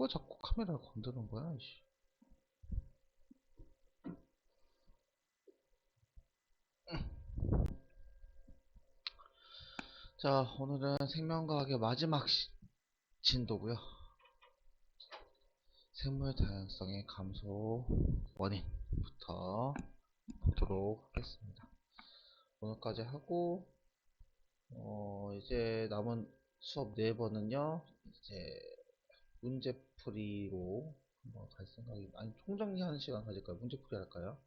누가 자꾸 카메라를 건드는 거야, 이씨. 자, 오늘은 생명과학의 마지막 시- 진도고요. 생물 다양성의 감소 원인부터 보도록 하겠습니다. 오늘까지 하고 어, 이제 남은 수업 네 번은요. 이제 문제풀이로 한번 갈 생각이 아니 총정리 하는 시간 가질까요? 문제풀이 할까요?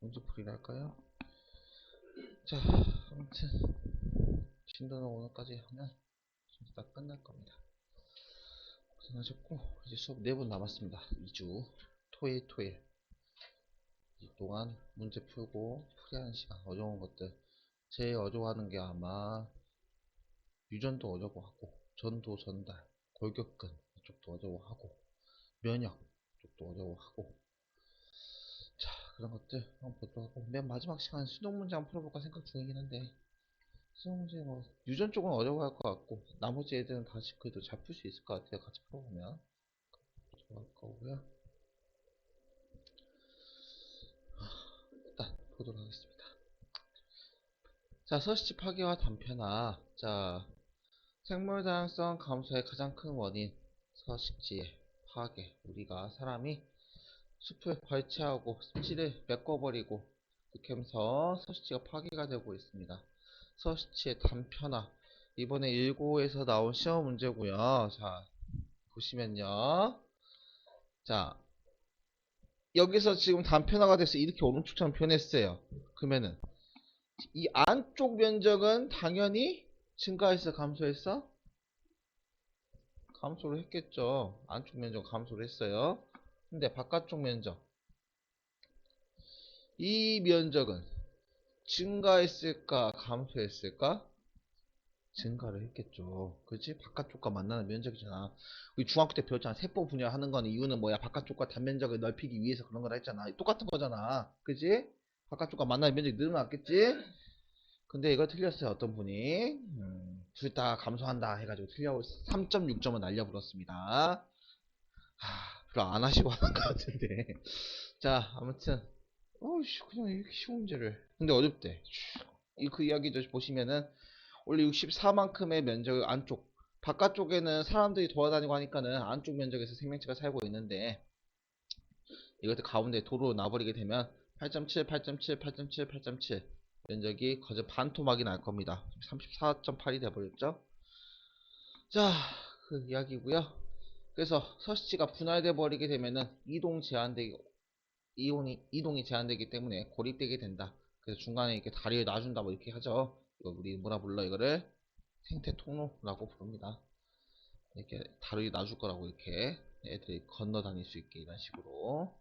문제풀이를 할까요? 자, 아무튼 진도는 오늘까지 하면 전부 다 끝날 겁니다. 고생하셨고 이제 수업 4분 남았습니다. 2주 토일 토일 이 동안 문제 풀고 풀이하는 시간 어려운 것들 제일 어려워하는 게 아마 유전도 어려워하고 전도 전달 골격근 이쪽도 어려워하고 면역 쪽도 어려워하고. 자 그런 것들 한번 보도록 하고. 맨 마지막 시간 수능 문제 한번 풀어볼까 생각 중이긴 한데. 수능 문제 뭐 유전 쪽은 어려워할 것 같고 나머지 애들은 다시 그래도 잘 풀 수 있을 것 같아요. 같이 풀어보면. 좋아할 거고요. 일단 보도록 하겠습니다. 자 서식지 파괴와 단편화. 자 생물 다양성 감소의 가장 큰 원인 서식지의 파괴 우리가 사람이 숲을 발치하고 습지를 메꿔버리고 이렇게 하면서 서식지가 파괴가 되고 있습니다. 서식지의 단편화 이번에 1고에서 나온 시험 문제고요. 자 보시면요. 자 여기서 지금 단편화가 돼서 이렇게 오른쪽처럼 변했어요. 그러면은 이 안쪽 면적은 당연히 증가했어 감소했어? 감소를 했겠죠. 안쪽 면적 감소를 했어요. 근데 바깥쪽 면적. 이 면적은 증가했을까 감소했을까? 증가를 했겠죠. 그렇지? 바깥쪽과 만나는 면적이잖아. 우리 중학교 때 배웠잖아. 세포 분열하는 건 이유는 뭐야? 바깥쪽과 단면적을 넓히기 위해서 그런 거라 했잖아. 똑같은 거잖아. 그지? 바깥쪽과 만나는 면적이 늘어났겠지 근데 이거 틀렸어요 어떤 분이 음, 둘다 감소한다 해가지고 틀려 3.6점을 날려버렸습니다 하, 별로 안 하시고 하는 것 같은데. 자, 아무튼, 어이씨, 그냥 이렇게 쉬운 문제를. 근데 어렵대. 이 그 이야기 좀 보시면은, 원래 64만큼의 면적 안쪽, 바깥쪽에는 사람들이 돌아다니고 하니까는 안쪽 면적에서 생명체가 살고 있는데, 이것들 가운데 도로 놔버리게 되면, 8.7, 8.7, 8.7, 8.7. 면적이 거의 반토막이 날 겁니다. 34.8이 돼버렸죠? 자, 그 이야기고요 그래서 서식지가 분할돼 버리게 되면은 이동 제한되기 이동이 이동이 제한되기 때문에 고립되게 된다. 그래서 중간에 이렇게 다리를 놔준다 뭐 이렇게 하죠. 이거 우리 뭐라 불러 이거를 생태 통로라고 부릅니다. 이렇게 다리를 놔줄 거라고 이렇게 애들이 건너 다닐 수 있게 이런 식으로.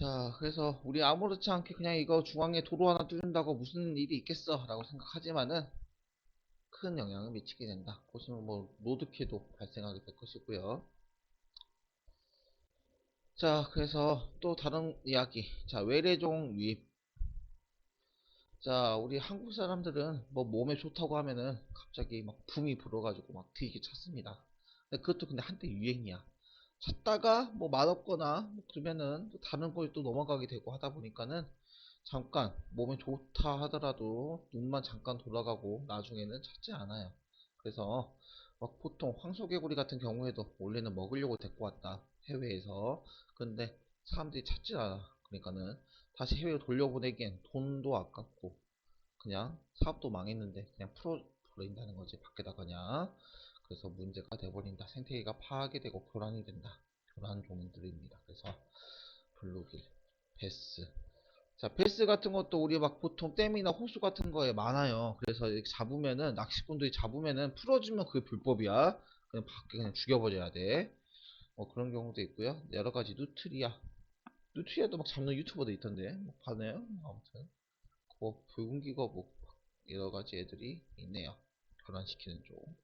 자, 그래서 우리 아무렇지 않게 그냥 이거 중앙에 도로 하나 뚫는다고 무슨 일이 있겠어 라고 생각하지만은 큰 영향을 미치게 된다. 보시면 뭐 로드킬도 발생하게 될 것이고요. 자, 그래서 또 다른 이야기. 자, 외래종 유입. 자, 우리 한국 사람들은 뭐 몸에 좋다고 하면은 갑자기 막 붐이 불어가지고 막 되게 찾습니다. 근데 그것도 근데 한때 유행이야. 찾다가 뭐 맛없거나 뭐 그러면은 또 다른 거에 또 넘어가게 되고 하다 보니까는 잠깐 몸에 좋다 하더라도 눈만 잠깐 돌아가고 나중에는 찾지 않아요. 그래서 막 보통 황소개구리 같은 경우에도 원래는 먹으려고 데리고 왔다 해외에서. 근데 사람들이 찾지 않아. 그러니까는 다시 해외로 돌려보내기엔 돈도 아깝고 그냥 사업도 망했는데 그냥 풀어버린다는 거지 밖에다 그냥 그래서 문제가 돼버린다 생태계가 파괴되고 교란이 된다 교란 종들입니다 그래서 블루길 베스 자, 베스 같은 것도 우리 막 보통 댐이나 호수 같은 거에 많아요. 그래서 잡으면은, 낚시꾼들이 잡으면은 풀어주면 그게 불법이야. 그냥 밖에 그냥 죽여버려야 돼. 뭐 그런 경우도 있고요. 여러 가지 누트리아. 누트리아도 막 잡는 유튜버도 있던데. 뭐 봤나요? 아무튼. 그 붉은 기 거북. 여러 가지 애들이 있네요. 교란시키는 쪽.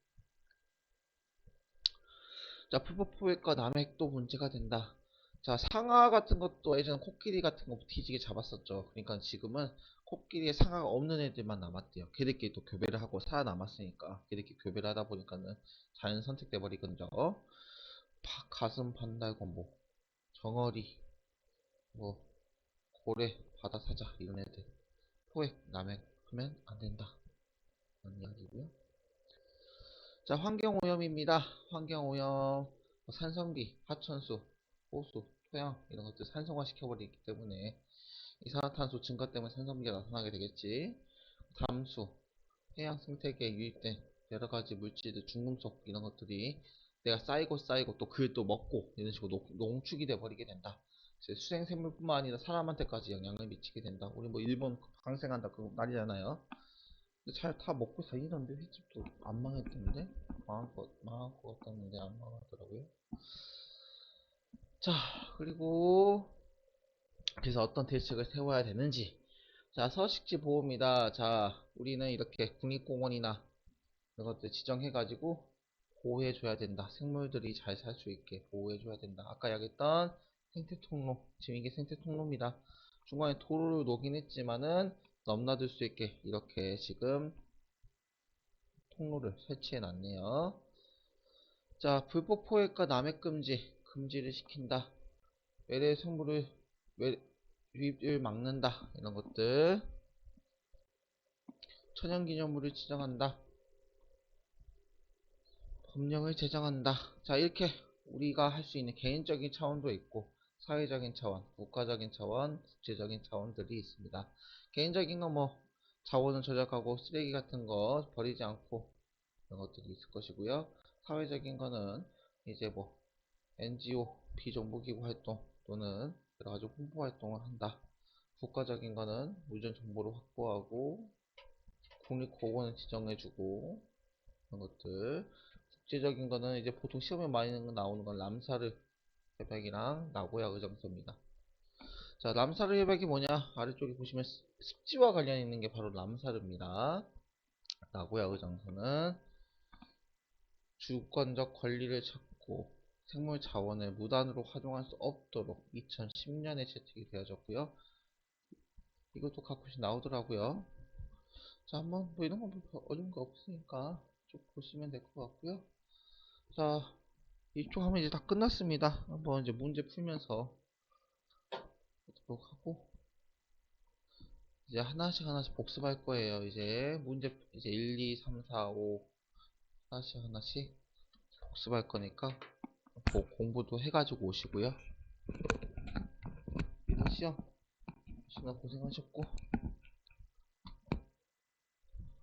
자, 풀법포획과 남획도 문제가 된다. 자, 상하 같은 것도 예전에 코끼리 같은 거 뒤지게 잡았었죠. 그러니까 지금은 코끼리에 상하가 없는 애들만 남았대요. 걔들끼리 또 교배를 하고 살아남았으니까. 걔들끼리 교배를 하다 보니까는 자연 선택돼 버리거든요. 파- 가슴 반달곰 뭐 정어리 뭐 고래 바다사자 이런 애들 포획 남획 하면 안 된다. 그런 이야기고요. 자, 환경오염입니다. 환경오염, 뭐 산성비, 하천수, 호수, 토양 이런 것들 산성화 시켜버리기 때문에 이산화탄소 증가 때문에 산성비가 나타나게 되겠지. 담수, 해양 생태계에 유입된 여러 가지 물질들, 중금속 이런 것들이 내가 쌓이고 쌓이고 또 그걸 또 먹고 이런 식으로 농- 농축이 돼 버리게 된다. 수생생물뿐만 아니라 사람한테까지 영향을 미치게 된다. 우리 뭐 일본 방생한다 그 말이잖아요. 잘 다 먹고 살리던데 횟집도 안 망했던데 망할 것 망할 것 같았는데 안 망하더라고요. 자 그리고 그래서 어떤 대책을 세워야 되는지 자 서식지 보호입니다. 자 우리는 이렇게 국립공원이나 이런 것들 지정해가지고 보호해줘야 된다. 생물들이 잘 살 수 있게 보호해줘야 된다. 아까 이야기했던 생태 통로 지금 이게 생태 통로입니다. 중간에 도로를 놓긴 했지만은 넘나들 수 있게 이렇게 지금 통로를 설치해 놨네요. 자, 불법 포획과 남획 금지, 금지를 시킨다. 외래 생물을 외, 유입을 막는다. 이런 것들. 천연기념물을 지정한다. 법령을 제정한다. 자, 이렇게 우리가 할 수 있는 개인적인 차원도 있고, 사회적인 차원, 국가적인 차원, 국제적인 차원들이 있습니다. 개인적인 건 뭐, 자원을 절약하고 쓰레기 같은 거 버리지 않고, 이런 것들이 있을 것이고요. 사회적인 거는 이제 뭐, NGO, 비정부기구 활동 또는 여러 가지 홍보 활동을 한다. 국가적인 거는 무전 정보를 확보하고, 국립공원을 지정해주고, 그런 것들. 국제적인 거는 이제 보통 시험에 많이 나오는 건 람사르 협약이랑 나고야 의정서입니다. 자, 람사르 협약이 뭐냐? 아래쪽에 보시면 습- 습지와 관련 있는 게 바로 람사르입니다. 나고야 의정서는 주권적 권리를 찾고 생물 자원을 무단으로 활용할 수 없도록 2010년에 채택이 되어졌고요. 이것도 가끔씩 나오더라고요. 자, 한번 뭐 이런 거뭐 어려운 거 없으니까 쭉 보시면 될 것 같고요. 자, 이쪽 하면 이제 다 끝났습니다. 한번 이제 문제 풀면서 보도록 하고 이제 하나씩 하나씩 복습할 거예요. 이제 문제 이제 1, 2, 3, 4, 5 하나씩 하나씩 복습할 거니까 고- 공부도 해가지고 오시고요. 시험 시간 고생하셨고